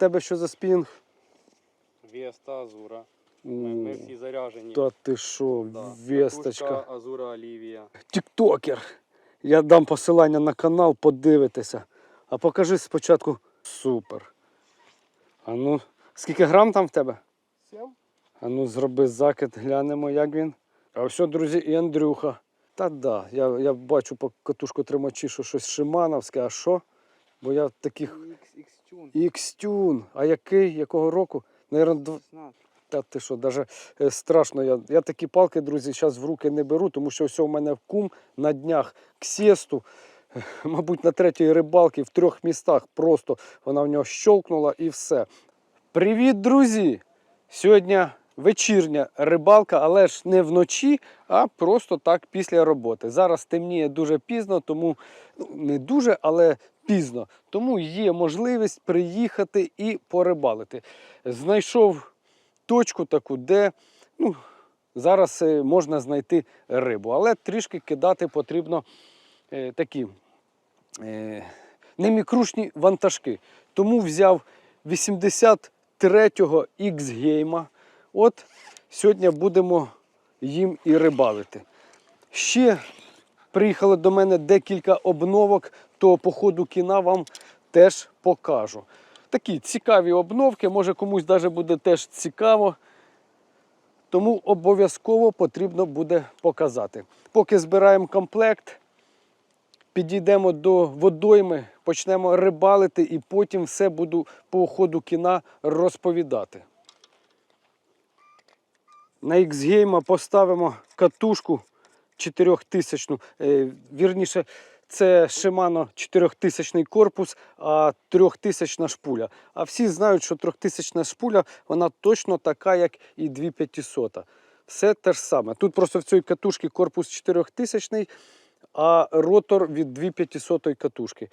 тебе що за спінг? Веста, Азура. Ми, ми всі заряжені. Та ти що, Да. весточка. Катушка, Азура Олівія. Тіктокер. Я дам посилання на канал, подивитися. А покажи спочатку. Супер. А ну, скільки грам там в тебе? Сім? А ну, зроби закид, глянемо, як він. А все, друзі, і Андрюха. Та да, я, я бачу по катушку тримачі, що щось шимановське, а що? Бо я таких X-Tune. А який? Якого року? Наверно. Та ти що, даже е, страшно. Я, я такі палки, друзі, зараз в руки не беру, тому що все у мене в кум на днях к сєсту, е, мабуть, на третій рибалці в трьох містах. Просто вона в нього щолкнула і все. Привіт, друзі! Сьогодні вечірня рибалка, але ж не вночі, а просто так після роботи. Зараз темніє дуже пізно, тому ну, не дуже, але пізно. Тому є можливість приїхати і порибалити. Знайшов точку таку, де ну, зараз е, можна знайти рибу. Але трішки кидати потрібно е, такі е, немікрушні вантажки. Тому взяв 83-го X-гейма. От сьогодні будемо їм і рибалити. Ще приїхало до мене декілька обновок, то по ходу кіна вам теж покажу. Такі цікаві обновки, може комусь навіть буде теж цікаво. Тому обов'язково потрібно буде показати. Поки збираємо комплект, підійдемо до водойми, почнемо рибалити і потім все буду по ходу кіна розповідати. На X-Game поставимо катушку 4000. Е, вірніше, це Shimano 4000 корпус, а 3000 шпуля. А всі знають, що 3000 шпуля вона точно така, як і 2500. Все те ж саме. Тут просто в цій катушці корпус 4000, а ротор від 2500 катушки.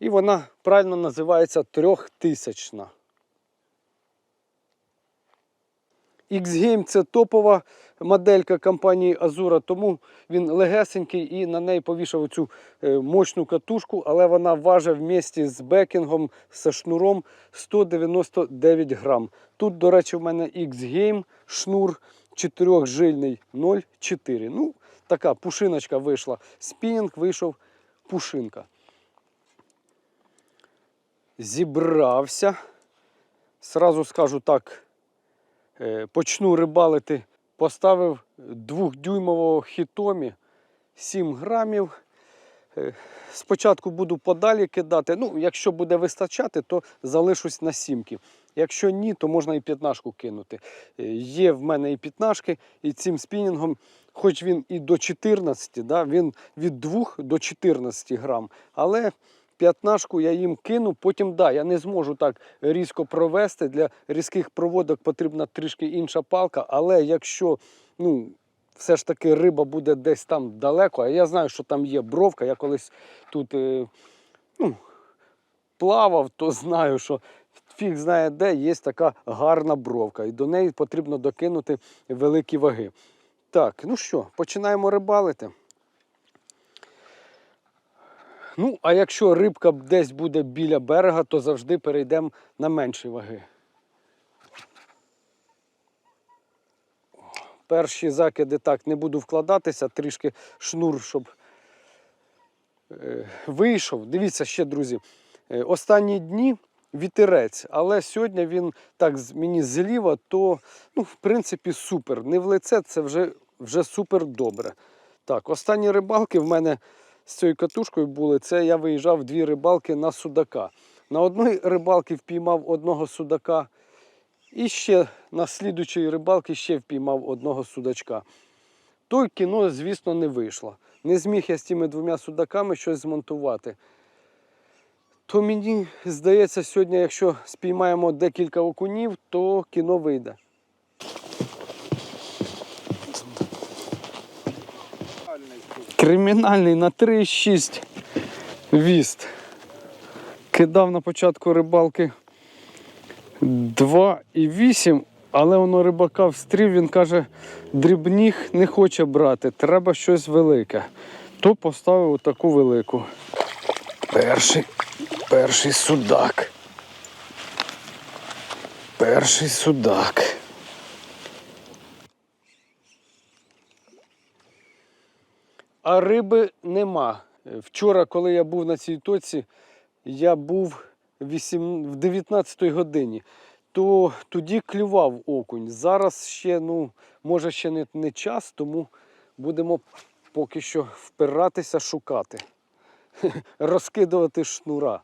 І вона правильно називається 3000. X-Game це топова моделька компанії Azura, тому він легесенький і на неї повішав цю мощну катушку, але вона важить вместе з бекінгом, з шнуром 199 грам. Тут, до речі, в мене X-Game шнур чотирьохжильний 0,4. Ну, така пушиночка вийшла. Спінінг вийшов пушинка. Зібрався. Сразу скажу так. Е, почну рибалити. Поставив двохдюймового хітомі 7 грамів. Е, Спочатку буду подалі кидати. Ну, якщо буде вистачати, то залишусь на сімки. Якщо ні, то можна і п'ятнашку кинути. Е, Є в мене і п'ятнашки, і цим спінінгом, хоч він і до 14, да, він від 2 до 14 грам. Але п'ятнашку я їм кину, потім да, я не зможу так різко провести. Для різких проводок потрібна трішки інша палка. Але якщо ну, все ж таки риба буде десь там далеко, а я знаю, що там є бровка, я колись тут е, ну, плавав, то знаю, що фіг знає де є така гарна бровка, і до неї потрібно докинути великі ваги. Так, ну що, починаємо рибалити. Ну, а якщо рибка десь буде біля берега, то завжди перейдемо на менші ваги. Перші закиди так не буду вкладатися, трішки шнур, щоб е, вийшов. Дивіться ще, друзі, е, останні дні вітерець, але сьогодні він так мені зліва, то ну, в принципі супер. Не в лице це вже, вже супер добре. Так, останні рибалки в мене з цією катушкою були. Це я виїжджав дві рибалки на судака. На одній рибалці впіймав одного судака. І ще на слідучій рибалці ще впіймав одного судачка. Той кіно, звісно, не вийшло. Не зміг я з тими двома судаками щось змонтувати. То мені здається, сьогодні, якщо спіймаємо декілька окунів, то кіно вийде. Кримінальний на 3,6 віст. Кидав на початку рибалки 2,8, але воно рибака встрів, він каже, дрібніг не хоче брати, треба щось велике. То поставив таку велику. Перший, перший судак. Перший судак. А риби нема. Вчора, коли я був на цій точці, я був в 19 годині, то тоді клював окунь. Зараз ще, ну, може, ще не, не час, тому будемо поки що впиратися, шукати, розкидувати шнура.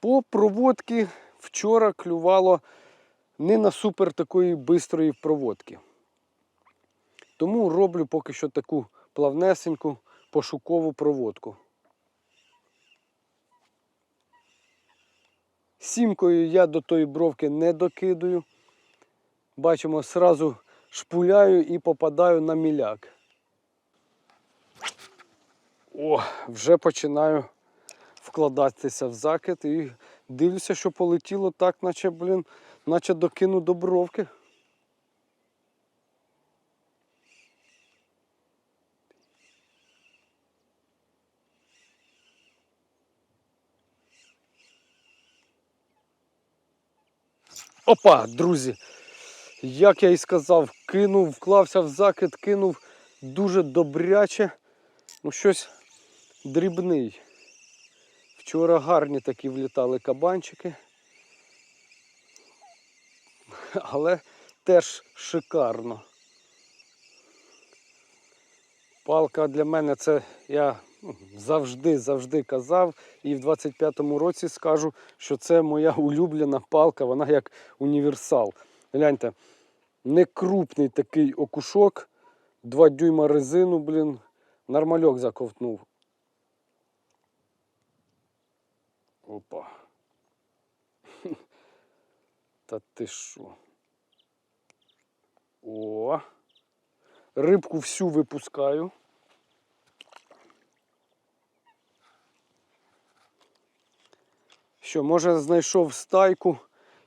По проводці вчора клювало не на супер такої бистрої проводки. Тому роблю поки що таку плавнесеньку пошукову проводку. Сімкою я до тої бровки не докидую. Бачимо, сразу шпуляю і попадаю на міляк. О, вже починаю вкладатися в закид і дивлюся, що полетіло так, наче, блін, наче докину до бровки. Опа, друзі! Як я і сказав, кинув, вклався в закид, кинув дуже добряче. Ну, щось дрібний. Вчора гарні такі влітали кабанчики. Але теж шикарно. Палка для мене це я завжди, завжди казав. І в 25-му році скажу, що це моя улюблена палка, вона як універсал. Гляньте, не крупний такий окушок, 2 дюйма резину, блін, нормальок заковтнув. Опа. Та ти що? О. Рибку всю випускаю. Що, може знайшов стайку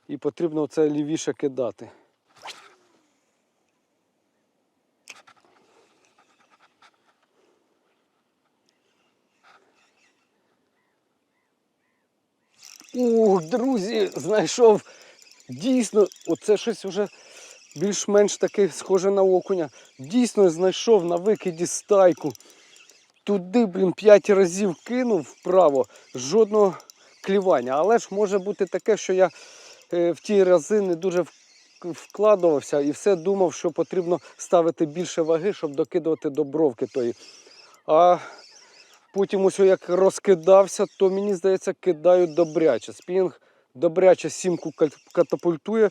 і потрібно це лівіше кидати. Ух, друзі, знайшов дійсно, оце щось вже більш-менш таке схоже на окуня. Дійсно знайшов на викиді стайку. Туди, блін, 5 разів кинув вправо, жодного клівання. Але ж може бути таке, що я е, в ті рази не дуже вкладувався і все думав, що потрібно ставити більше ваги, щоб докидувати до бровки тої. А потім ось як розкидався, то мені здається, кидаю добряче. Спінг добряче сімку катапультує,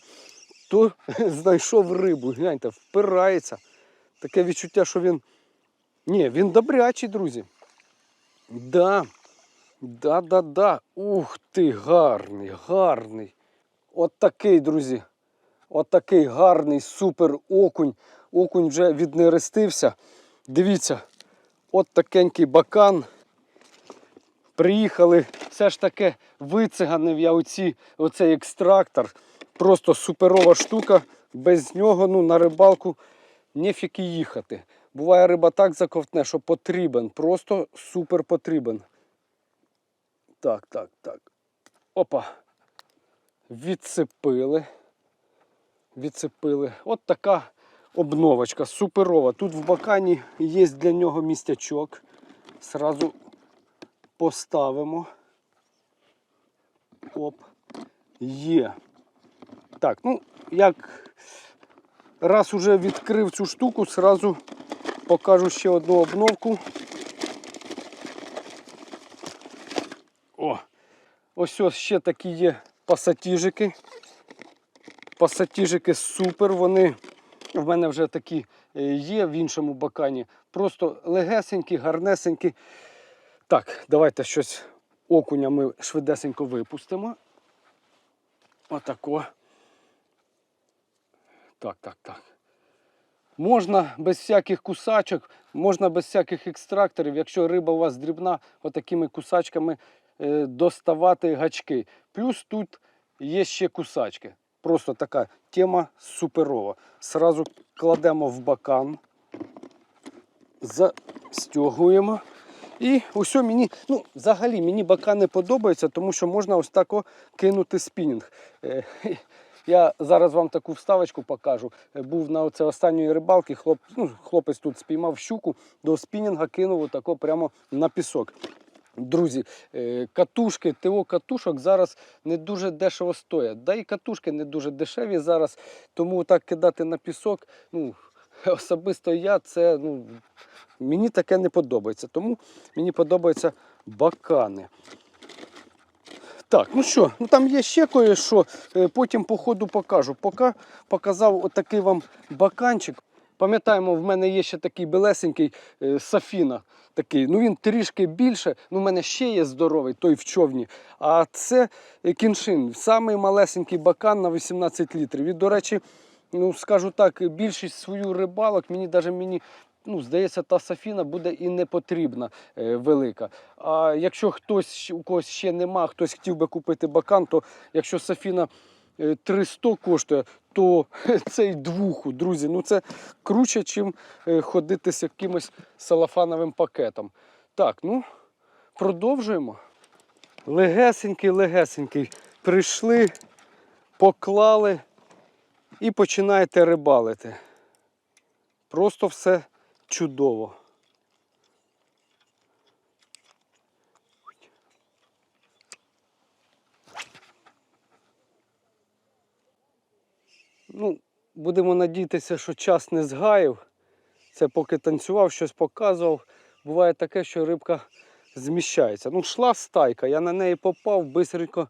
то знайшов рибу. Гляньте, впирається. Таке відчуття, що він. Ні, він добрячий, друзі. Да. Да, да, да. Ух ти, гарний, гарний. От такий, друзі. От такий гарний супер окунь. Окунь вже віднерестився. Дивіться, от такенький бакан. Приїхали, все ж таки вициганив я оці, оцей екстрактор. Просто суперова штука. Без нього ну, на рибалку нефік і їхати. Буває риба так заковтне, що потрібен. Просто супер потрібен. Так, так, так. Опа. Відцепили. Відцепили. От така обновочка, суперова. Тут в бакані є для нього містячок. Сразу поставимо. Оп. Є. Так, ну, як раз уже відкрив цю штуку, сразу покажу ще одну обновку. Ось ось ще такі є пасатіжики. Пасатіжики супер. Вони в мене вже такі е, є в іншому бакані. Просто легесенькі, гарнесенькі. Так, давайте щось окуня ми швидесенько випустимо. Отако. Так, так, так. Можна без всяких кусачок, можна без всяких екстракторів, якщо риба у вас дрібна, отакими кусачками доставати гачки. Плюс тут є ще кусачки. Просто така тема суперова. Сразу кладемо в бакан, застягуємо. І ось мені, ну, взагалі мені бакани подобаються, тому що можна ось тако кинути спінінг. Е, Я зараз вам таку вставочку покажу. Е, Був на оце останньої рибалки, хлоп, ну, хлопець тут спіймав щуку, до спінінга кинув отако прямо на пісок. Друзі, е, катушки, ТО катушок зараз не дуже дешево стоять. Да і катушки не дуже дешеві зараз, тому так кидати на пісок, ну, особисто я це, ну, мені таке не подобається. Тому мені подобаються бакани. Так, ну що, ну там є ще кое-що, е, потім по ходу покажу. Поки показав отакий вам баканчик. Пам'ятаємо, в мене є ще такий белесенький е, Сафіна. Такий. Ну він трішки більше. Ну, в мене ще є здоровий, той в човні. А це е, кіншин, самий малесенький бакан на 18 літрів. І, до речі, ну скажу так, більшість свою рибалок мені навіть мені. Ну, здається, та Сафіна буде і не потрібна е, велика. А якщо хтось у когось ще нема, хтось хотів би купити бакан, то якщо Сафіна е, 300 коштує, то цей двуху, друзі, ну це круче, чим е, ходити з якимось салафановим пакетом. Так, ну продовжуємо. Легесенький, легесенький. Прийшли, поклали і починаєте рибалити. Просто все чудово. Ну, будемо надіятися, що час не згаяв. Це поки танцював, щось показував. Буває таке, що рибка зміщається. Ну, йшла стайка, я на неї попав, бистренько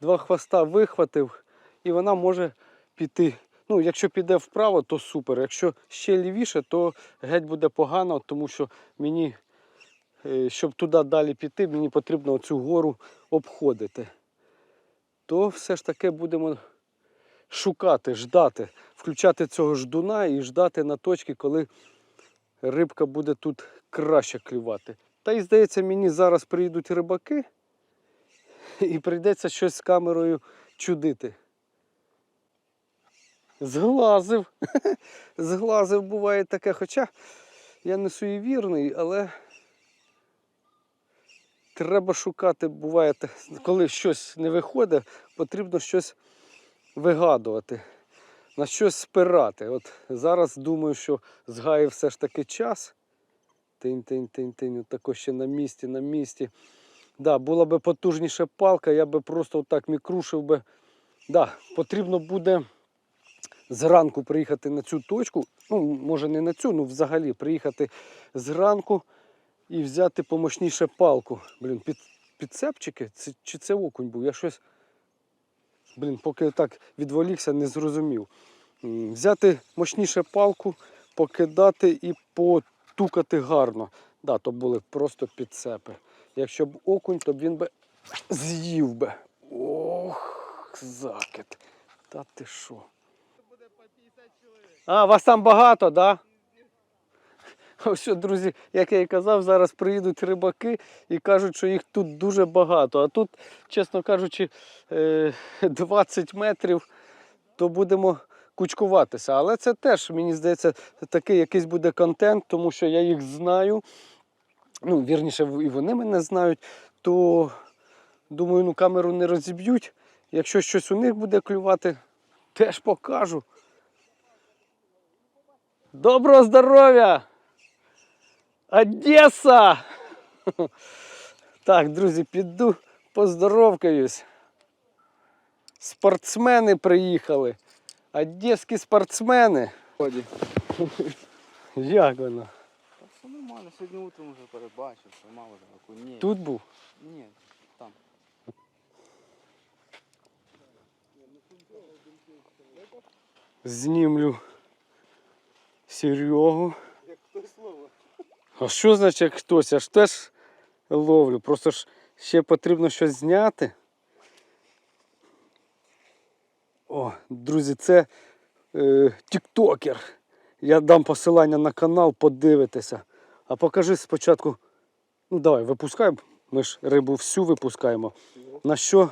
два хвоста вихватив, і вона може піти. Ну, якщо піде вправо, то супер. Якщо ще лівіше, то геть буде погано, тому що мені, е, щоб туди далі піти, мені потрібно цю гору обходити. То все ж таки будемо шукати, ждати, включати цього ждуна і ждати на точки, коли рибка буде тут краще клювати. Та й здається, мені зараз приїдуть рибаки і прийдеться щось з камерою чудити. Зглазив. Зглазив буває таке, хоча я не суєвірний, але треба шукати, буває, коли щось не виходить, потрібно щось вигадувати, на щось спирати. От зараз думаю, що згає все ж таки час. Тинь-тинь-тинь-тинь, отако ще на місці, на місці. Да, була би потужніша палка, я би просто отак мікрушив би. Да, потрібно буде зранку приїхати на цю точку. Ну, може не на цю, ну взагалі приїхати зранку і взяти помощніше палку. Блін, під, підцепчики? Це, чи це окунь був? Я щось. Блін, поки так відволікся, не зрозумів. Взяти мощніше палку, покидати і потукати гарно. Да, то були просто підцепи. Якщо б окунь, то б він би з'їв би. Ох, закид. Та ти що? А, вас там багато, так? Да? Ось друзі, як я і казав, зараз приїдуть рибаки і кажуть, що їх тут дуже багато. А тут, чесно кажучи, е, 20 метрів, то будемо кучкуватися. Але це теж, мені здається, такий якийсь буде контент, тому що я їх знаю. Ну, вірніше, і вони мене знають, то думаю, ну камеру не розіб'ють. Якщо щось у них буде клювати, теж покажу. Доброго здоров'я! Одеса! Так, друзі, піду поздоровкаюсь. Спортсмени приїхали. Одеські спортсмени. Ході. Як воно? Все нормально, сьогодні утром вже перебачив, що мало вже окунів. Тут був? Ні, там. Знімлю Серегу. Як хтось слово. А що значить хтось? Я ж теж ловлю. Просто ж ще потрібно щось зняти. О, друзі, це е, тіктокер. Я дам посилання на канал, подивитися. А покажи спочатку. Ну давай, випускай. Ми ж рибу всю випускаємо. На що?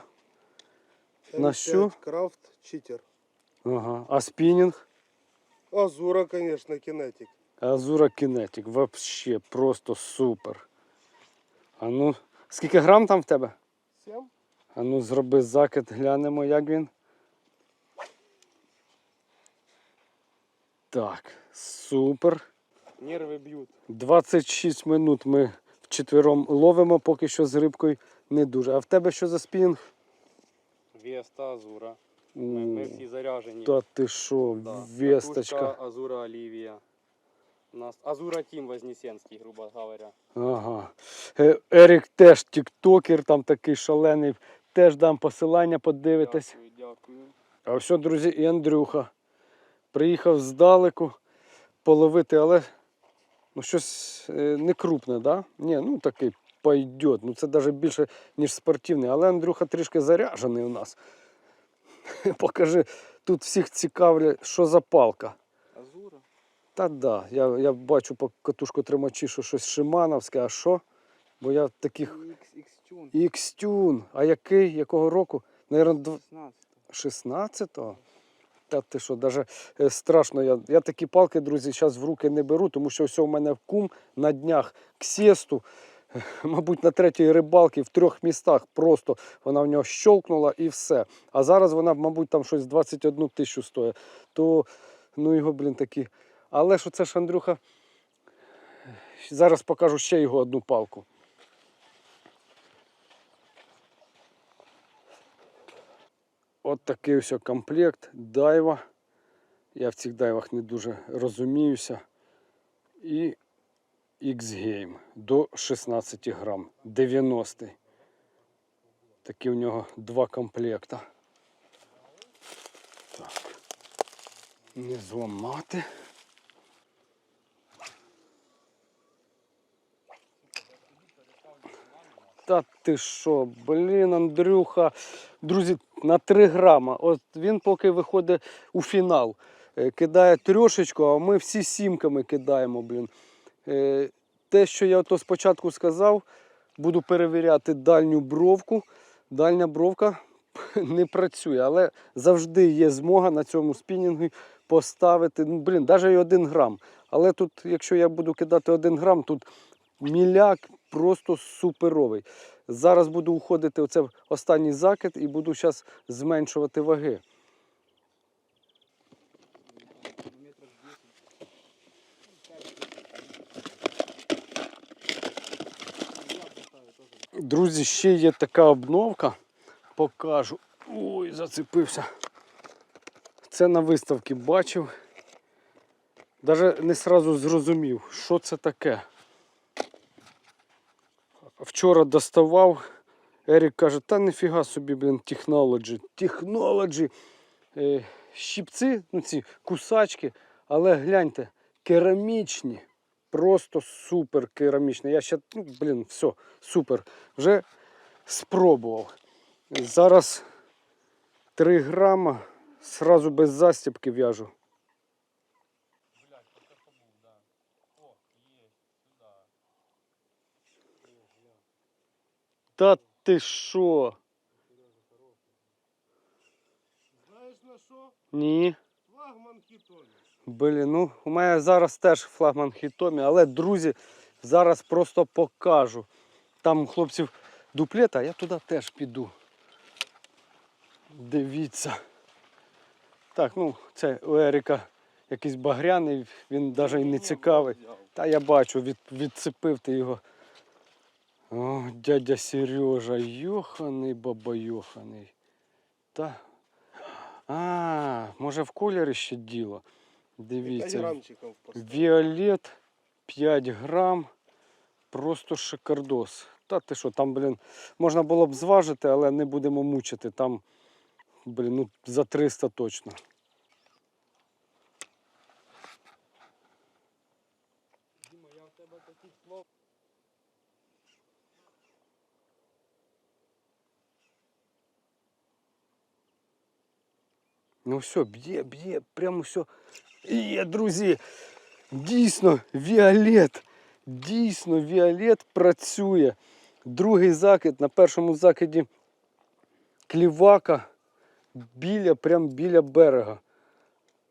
На що? Крафт читер. Ага. А спінінг? Азура, конечно, кинетик. Азура Kinetic. Вообще просто супер. А ну, скільки грам там в тебе? Сем? А ну зроби закид, глянемо, як він. Так, супер. Нерви б'ють. 26 минут ми вчетвером ловимо, поки що з рибкою не дуже. А в тебе що за спінінг? Веста Азура. Ми, ми всі заряжені. Та ти що, Да. весточка. Катушка Азура Оливия. У нас Азура Тим Вознесенский, грубо говоря. Ага. Е, Ерік теж тіктокер, там такий шалений. Теж дам посилання, подивитись. Дякую, дякую. А все, друзі, і Андрюха. Приїхав здалеку половити, але ну, щось е, не крупне, да? Ні, ну такий пойдет. Ну це навіть більше, ніж спортивний. Але Андрюха трішки заряджений у нас. Покажи, тут всіх цікавлять, що за палка. Та да, я, я бачу по катушку тримачі, що щось шимановське, а що? Бо я таких X-Tune. Ікстюн. А який? Якого року? Наверно, 16. 16-го? Та ти що, даже е, страшно. Я, я такі палки, друзі, зараз в руки не беру, тому що все у мене в кум на днях к сєсту, е, мабуть, на третій рибалці в трьох містах просто вона в нього щолкнула і все. А зараз вона, мабуть, там щось 21 тисячу стоїть. То ну його, блін, такі. Але що це ж Андрюха? Зараз покажу ще його одну палку. От такий ось комплект дайва. Я в цих дайвах не дуже розуміюся. І X-Game до 16 грам. 90. Такі у нього два комплекта. Так. Не зламати. Та ти що, блін, Андрюха. Друзі, на 3 грама. От він поки виходить у фінал. е, Кидає трьошечку, а ми всі сімками кидаємо, блін. Е, Те, що я то спочатку сказав, буду перевіряти дальню бровку. Дальня бровка не працює, але завжди є змога на цьому спінінгу поставити. Ну, блін, навіть і один грам. Але тут, якщо я буду кидати один грам, тут міляк просто суперовий. Зараз буду уходити оце в останній закид і буду зараз зменшувати ваги. Друзі, ще є така обновка. Покажу. Ой, зацепився. Це на виставці бачив. Навіть не сразу зрозумів, що це таке. Вчора доставав. Ерік каже, та ніфіга собі, блін, технологі. Технологі. Е, щипці, ну ці кусачки, але гляньте, керамічні. Просто супер керамічні. Я ще, ну, блін, все, супер. Вже спробував. Зараз 3 грама, сразу без застібки в'яжу. Та ти що? Знаєш на що? Ні. Флагман хітові. Блін, ну у мене зараз теж флагман хітомі, але друзі, зараз просто покажу. Там у хлопців дуплета, а я туди теж піду. Дивіться. Так, ну це у Еріка якийсь багряний, він навіть і не цікавий. Та я бачу, від, відцепив ти його. О, дядя Сережа, йоханий бабайоханий. Та. А, може в кольорі ще діло. Дивіться. Віолет 5 грам. Просто шикардос. Та ти що, там, блін, можна було б зважити, але не будемо мучити. Там, блін, ну за 300 точно. Ну все, б'є, б'є, прямо все. Є, друзі, дійсно, Віолет. Дійсно, Віолет працює. Другий закид на першому закиді клівака біля, прям біля берега.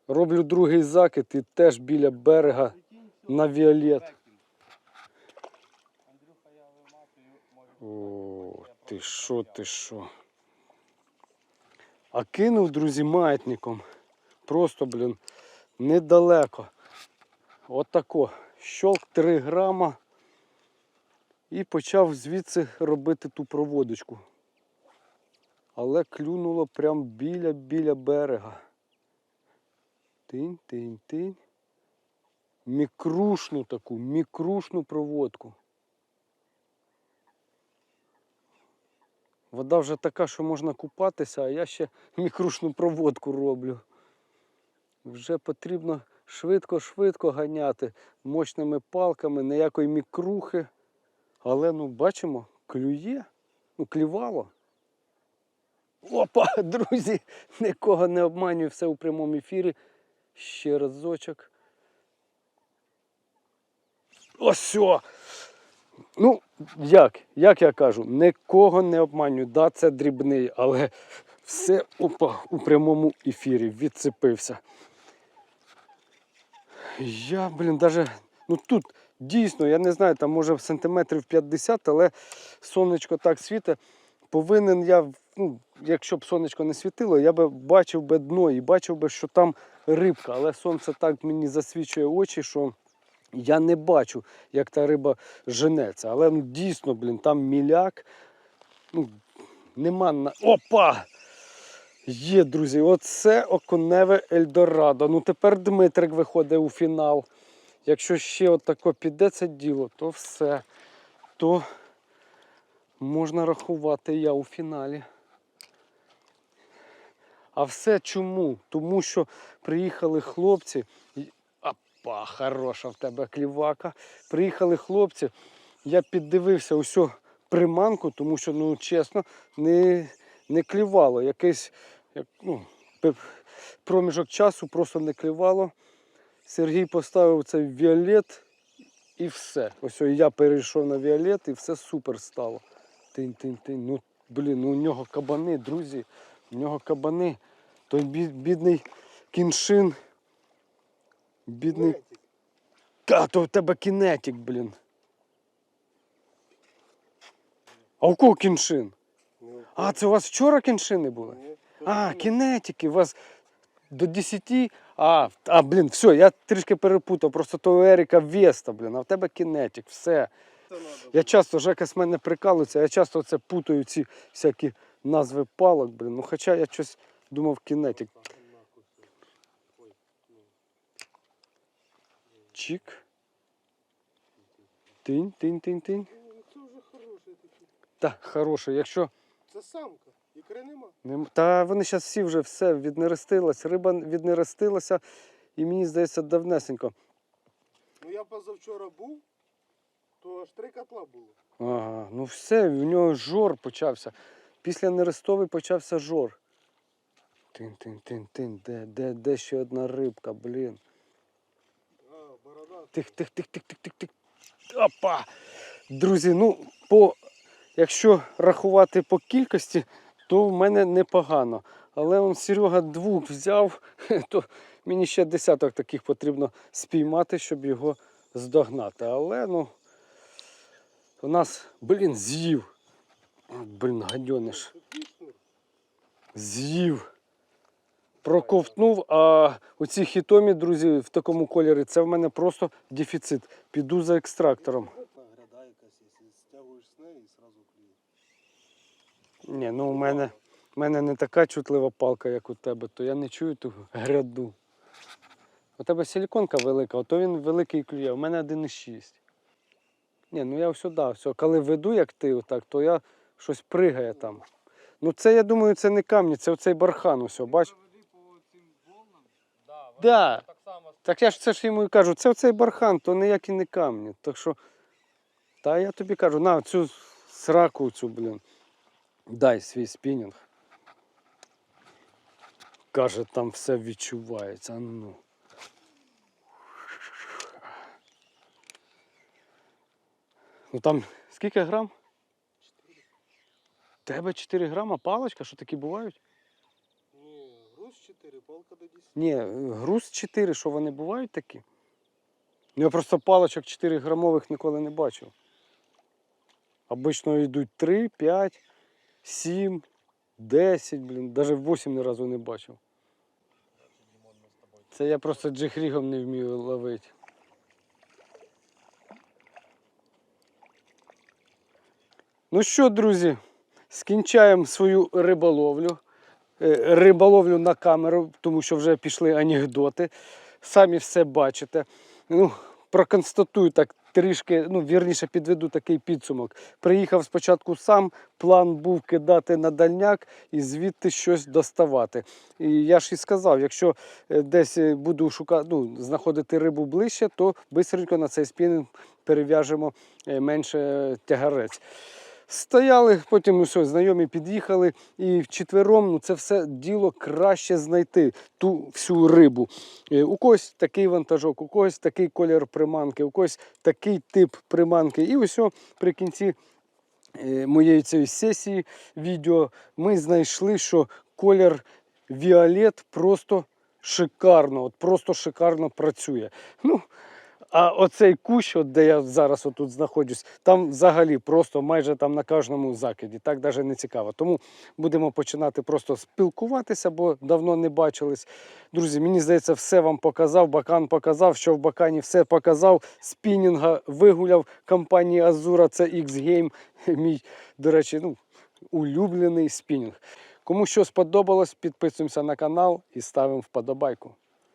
Роблю другий закид і теж біля берега на Віолет. О, ти що, ти що. А кинув, друзі, маятником. Просто, блін, недалеко. Отако. Щолк 3 грама. І почав звідси робити ту проводочку. Але клюнуло прям біля біля берега. Тинь, тинь, тинь. Мікрушну таку, мікрушну проводку. Вода вже така, що можна купатися, а я ще мікрушну проводку роблю. Вже потрібно швидко-швидко ганяти мощними палками, ніякої мікрухи. Але ну бачимо, клює, ну клювало. Опа, друзі, нікого не обманюю, все у прямому ефірі. Ще разочок. Ось! Ну, як? Як я кажу, нікого не обманюю. Да, це дрібний, але все опа, у прямому ефірі відцепився. Я, блін, даже, ну тут дійсно, я не знаю, там може сантиметрів 50, але сонечко так світить. Повинен я, ну, якщо б сонечко не світило, я би бачив би дно і бачив би, що там рибка. Але сонце так мені засвічує очі, що я не бачу, як та риба женеться. Але ну, дійсно, блін, там міляк. Ну, нема на. Опа! Є, друзі, оце оконеве Ельдорадо. Ну тепер Дмитрик виходить у фінал. Якщо ще отако піде це діло, то все. То можна рахувати я у фіналі. А все чому? Тому що приїхали хлопці. Апа, хороша в тебе клівака. Приїхали хлопці. Я піддивився усю приманку, тому що, ну чесно, не, не клівало. Якийсь як, ну, проміжок часу просто не клівало. Сергій поставив цей віолет і все. Ось я перейшов на віолет і все супер стало. Тинь-тинь-тинь. Ну, блін, ну у нього кабани, друзі. У нього кабани. Той бідний кіншин. Бідний. Та, то в тебе кінетик, блін. А у кого кіншин? А, це у вас вчора кіншини були? А, кінетики, у вас до 10. А, а блін, все, я трішки перепутав. Просто то у Еріка Веста, блін, а в тебе кінетик, все. Я часто, Жека з мене прикалується, я часто це путаю ці всякі назви палок, блін. Ну хоча я щось думав кінетик. Чик. Тинь, тинь, тинь, тинь. Це вже хороший такий. Та, хороше, якщо. Це самка. Ікри нема. Нем- Та вони зараз всі вже все віднерестилась. Риба віднерестилася, і мені здається, давнесенько. Ну я позавчора був, то аж три котла було. Ага, ну все, у нього жор почався. Після нерестовий почався жор. Тин, тин, тин, тин, де, де, де ще одна рибка, блін. Тих, тих, тих, тих, тих, тих, тих. Опа! Друзі, ну, по, якщо рахувати по кількості, то в мене непогано. Але он Серега двох взяв, то мені ще десяток таких потрібно спіймати, щоб його здогнати. Але ну, у нас, блін, з'їв. Блін, гадьониш. З'їв. Проковтнув, а оці хітомі, друзі, в такому кольорі, це в мене просто дефіцит. Піду за екстрактором. Ні, ну у мене, у мене не така чутлива палка, як у тебе, то я не чую ту гряду. У тебе силіконка велика, а то він великий клює. У мене 1,6. Ні, ну я сюди, все. Коли веду, як ти, отак, то я щось пригає там. Ну це, я думаю, це не камні, це оцей бархан, усе, бач? Да, так само Так я ж це ж йому і кажу, це оцей бархан, то ніякі не камні. Так що, та я тобі кажу, на цю сраку цю, блін. Дай свій спінінг. Каже, там все відчувається. Ну. Ну там скільки грам? Тебе 4 грама паличка, що такі бувають? Ні, груз 4, палка до 10. Ні, груз 4, що вони бувають такі? Я просто паличок 4 грамових ніколи не бачив. Обично йдуть 3, 5, 7, 10, блін, навіть 8 ні разу не бачив. Це я просто джихрігом не вмію ловити. Ну що, друзі, скінчаємо свою риболовлю. Е, Риболовлю на камеру, тому що вже пішли анекдоти. Самі все бачите. Ну, проконстатую так трішки, ну, вірніше підведу такий підсумок. Приїхав спочатку сам, план був кидати на дальняк і звідти щось доставати. І я ж і сказав, якщо е, десь е, буду шукати, ну, знаходити рибу ближче, то бистренько на цей спінінг перев'яжемо менше тягарець. Стояли, потім усе, знайомі під'їхали, і вчетвером ну, це все діло краще знайти ту всю рибу. Е, У когось такий вантажок, у когось такий колір приманки, у когось такий тип приманки. І ось при кінці е, моєї цієї сесії відео ми знайшли, що колір Віолет просто шикарно, от просто шикарно працює. Ну, а оцей кущ, от де я зараз отут знаходжусь, там взагалі просто майже там на кожному закиді. Так навіть не цікаво. Тому будемо починати просто спілкуватися, бо давно не бачились. Друзі, мені здається, все вам показав. Бакан показав, що в бакані все показав. Спінінга вигуляв компанії Азура. Це X-Game. Мій, до речі, ну, улюблений спінінг. Кому що сподобалось, підписуємося на канал і ставимо вподобайку.